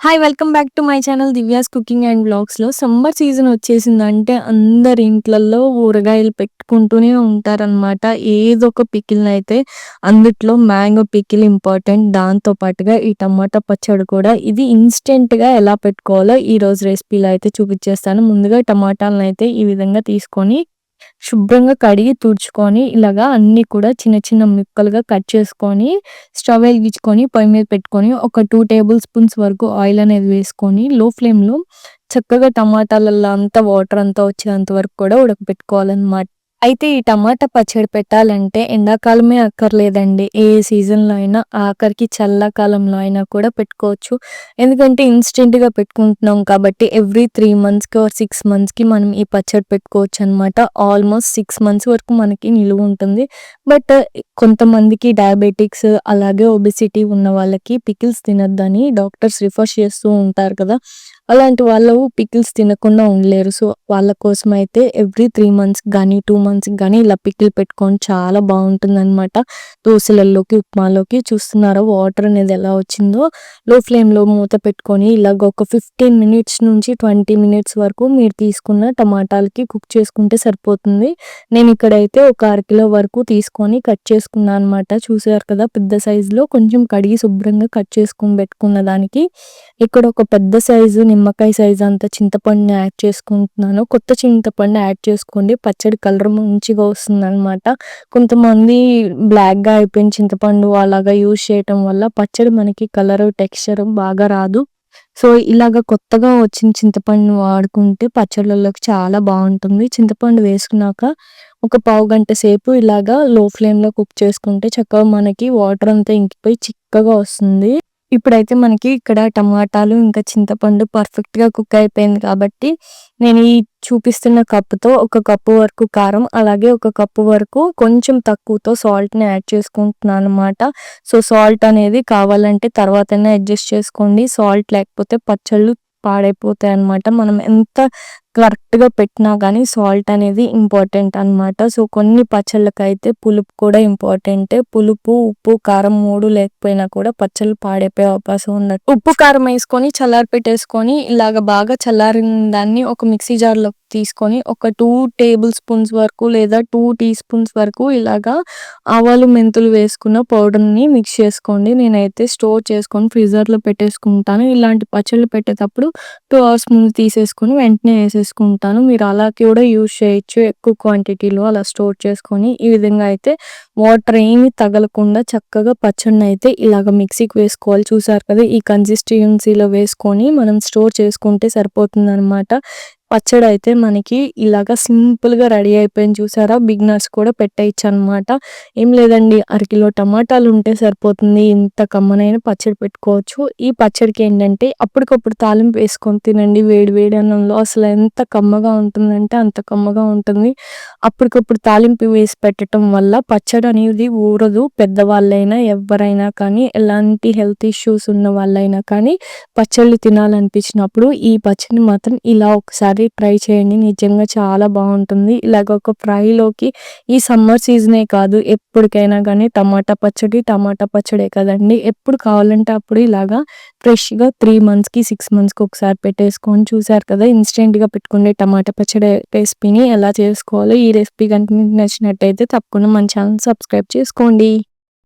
Hi welcome back to my channel Divya's cooking and బ్లాగ్స్లో summer season వచ్చేసిందంటే అందరి ఇంట్లలో ఊరగాయలు పెట్టుకుంటూనే ఉంటారనమాట ఏదో ఒక పికిల్ని అయితే అందుట్లో మ్యాంగో పికిల్ ఇంపార్టెంట్. దాంతో పాటుగా ఈ టమాటా పచ్చడి కూడా ఇది ఇన్స్టెంట్గా ఎలా పెట్టుకోవాలో ఈ రోజు రెసిపీలో అయితే చూపించేస్తాను ముందుగా టమాటాలను అయితే ఈ విధంగా తీసుకొని శుభ్రంగా కడిగి తుడుచుకొని ఇలాగా అన్ని కూడా చిన్న చిన్న ముక్కలుగా కట్ చేసుకొని స్టవ్ వెలిగించుకొని పొయ్యి మీద పెట్టుకొని ఒక టూ టేబుల్ స్పూన్స్ వరకు ఆయిల్ అనేది వేసుకొని లో ఫ్లేమ్లో చక్కగా టమాటాలలో అంతా వాటర్ అంతా వచ్చేంత వరకు కూడా ఉడకపెట్టుకోవాలన్నమాట అయితే ఈ టమాటా పచ్చడి పెట్టాలంటే ఎండాకాలమే అక్కర్లేదండి. ఏ సీజన్లో అయినా ఆఖరికి చల్లకాలంలో అయినా కూడా పెట్టుకోవచ్చు. ఎందుకంటే ఇన్స్టెంట్గా పెట్టుకుంటున్నాం కాబట్టి ఎవ్రీ త్రీ మంత్స్కి ఆర్ సిక్స్ మంత్స్కి మనం ఈ పచ్చడి పెట్టుకోవచ్చు అనమాట ఆల్మోస్ట్ సిక్స్ మంత్స్ వరకు మనకి నిలువ ఉంటుంది. బట్ కొంతమందికి డయాబెటిక్స్ అలాగే ఒబిసిటీ ఉన్న వాళ్ళకి పికిల్స్ తినద్దని డాక్టర్స్ రిఫర్ చేస్తూ ఉంటారు కదా. అలాంటి వాళ్ళు పికిల్స్ తినకుండా ఉండలేరు. సో వాళ్ళ కోసం అయితే ఎవ్రీ త్రీ మంత్స్ కానీ టూ మంత్స్ కానీ ఇలా పికిల్ పెట్టుకొని చాలా బాగుంటుంది అనమాట దోశలలోకి ఉప్మాలోకి చూస్తున్నారా వాటర్ అనేది ఎలా వచ్చిందో? లో ఫ్లేమ్లో మూత పెట్టుకొని ఇలాగ ఒక ఫిఫ్టీన్ మినిట్స్ నుంచి ట్వంటీ మినిట్స్ వరకు మీరు తీసుకున్న టమాటాలకి కుక్ చేసుకుంటే సరిపోతుంది. నేను ఇక్కడైతే ఒక అరకిలో వరకు తీసుకొని కట్ చేసుకున్నాను అనమాట చూసారు కదా పెద్ద సైజులో కొంచెం కడిగి శుభ్రంగా కట్ చేసుకుని పెట్టుకున్న దానికి. ఇక్కడ ఒక పెద్ద సైజు నిమ్మకాయ సైజ్ అంత చింతపండుని యాడ్ చేసుకుంటున్నాను. కొత్త చింతపండు యాడ్ చేసుకోండి. పచ్చడి కలర్ మంచిగా వస్తుంది అనమాట కొంతమంది బ్లాక్గా అయిపోయిన చింతపండు అలాగా యూజ్ చేయటం వల్ల పచ్చడి మనకి కలర్ టెక్స్చర్ బాగా రాదు. సో ఇలాగ కొత్తగా వచ్చిన చింతపండు వాడుకుంటే పచ్చళ్ళలోకి చాలా బాగుంటుంది. చింతపండు వేసుకున్నాక ఒక పావు గంట సేపు ఇలాగా లో ఫ్లేమ్లో కుక్ చేసుకుంటే చక్కగా మనకి వాటర్ అంతా ఇంకిపోయి చిక్కగా వస్తుంది. ఇప్పుడైతే మనకి ఇక్కడ టమాటాలు ఇంకా చింతపండు పర్ఫెక్ట్‌గా కుక్ అయిపోయింది కాబట్టి, నేను ఈ చూపిస్తున్న కప్పుతో ఒక కప్పు వరకు కారం, అలాగే ఒక కప్పు వరకు కొంచెం తక్కువతో సాల్ట్‌ని యాడ్ చేసుకుంటున్నాను అనమాట సో, సాల్ట్ అనేది కావాలంటే తర్వాతనే అడ్జస్ట్ చేసుకోండి. సాల్ట్ లేకపోతే పచ్చళ్ళు పాడైపోతాయి అనమాట మనం ఎంత కరెక్ట్‌గా పెట్టినా కానీ సాల్ట్ అనేది ఇంపార్టెంట్ అనమాట. సో, కొన్ని పచ్చళ్ళకైతే పులుపు కూడా ఇంపార్టెంటే. పులుపు, ఉప్పు, కారం మూడు లేకపోయినా కూడా పచ్చళ్ళు పాడైపోయే అవకాశం ఉన్నట్టు. ఉప్పు, కారం వేసుకొని చల్లారి పెట్టేసుకొని ఇలాగ బాగా చల్లారిన దాన్ని ఒక మిక్సీ జార్‌లో తీసుకొని ఒక టూ టేబుల్ స్పూన్స్ వరకు లేదా టూ టీ స్పూన్స్ వరకు ఇలాగా ఆవాలు, మెంతులు వేసుకున్న పౌడర్‌ని మిక్స్ చేసుకోండి. నేనైతే స్టోర్ చేసుకొని ఫ్రీజర్‌లో పెట్టేసుకుంటాను. ఇలాంటి పచ్చళ్ళు పెట్టేటప్పుడు టూ అవర్స్ ముందు తీసేసుకొని వెంటనే వేసేసుకుంటాను. చేసుకుంటాను మీరు అలా కూడా యూజ్ చేయొచ్చు. ఎక్కువ క్వాంటిటీలో అలా స్టోర్ చేసుకొని ఈ విధంగా అయితే వాటర్ ఏమి తగలకుండా చక్కగా పచ్చడిని అయితే ఇలాగ మిక్సీకి వేసుకోవాలి. చూసారు కదా ఈ కన్సిస్టెన్సీలో వేసుకొని మనం స్టోర్ చేసుకుంటే సరిపోతుంది అనమాట పచ్చడి అయితే మనకి ఇలాగా సింపుల్గా రెడీ అయిపోయింది చూసారా? బిగ్నర్స్ కూడా పెట్టేయచ్చు అనమాట ఏం లేదండి అరకిలో టమాటాలు ఉంటే సరిపోతుంది. ఇంత కమ్మనైన పచ్చడి పెట్టుకోవచ్చు. ఈ పచ్చడికి ఏంటంటే అప్పటికప్పుడు తాలింపు వేసుకొని తినండి. వేడి వేడి అన్నంలో అసలు ఎంత కమ్మగా ఉంటుందంటే అంత కమ్మగా ఉంటుంది. అప్పటికప్పుడు తాలింపు వేసి పెట్టడం వల్ల పచ్చడి అనేది ఊరదు. పెద్దవాళ్ళైనా ఎవరైనా కానీ ఎలాంటి హెల్త్ ఇష్యూస్ ఉన్న వాళ్ళైనా కానీ పచ్చళ్ళు తినాలనిపించినప్పుడు ఈ పచ్చడిని మాత్రం ఇలా ఒకసారి ఒకసారి ట్రై చేయండి. నిజంగా చాలా బాగుంటుంది. ఇలాగ ఒక ఫ్రైలోకి ఈ సమ్మర్ సీజనే కాదు ఎప్పటికైనా కానీ టమాటా పచ్చడి టమాటా పచ్చడే కదండి. ఎప్పుడు కావాలంటే అప్పుడు ఇలాగా ఫ్రెష్గా త్రీ మంత్స్కి సిక్స్ మంత్స్కి ఒకసారి పెట్టేసుకొని చూసారు కదా ఇన్స్టెంట్గా పెట్టుకునే టమాటా పచ్చడి రెసిపీని ఎలా చేసుకోవాలో ఈ రెసిపీ కనుక మీకు నచ్చినట్టయితే తప్పకుండా మన ఛానల్ సబ్స్క్రైబ్ చేసుకోండి.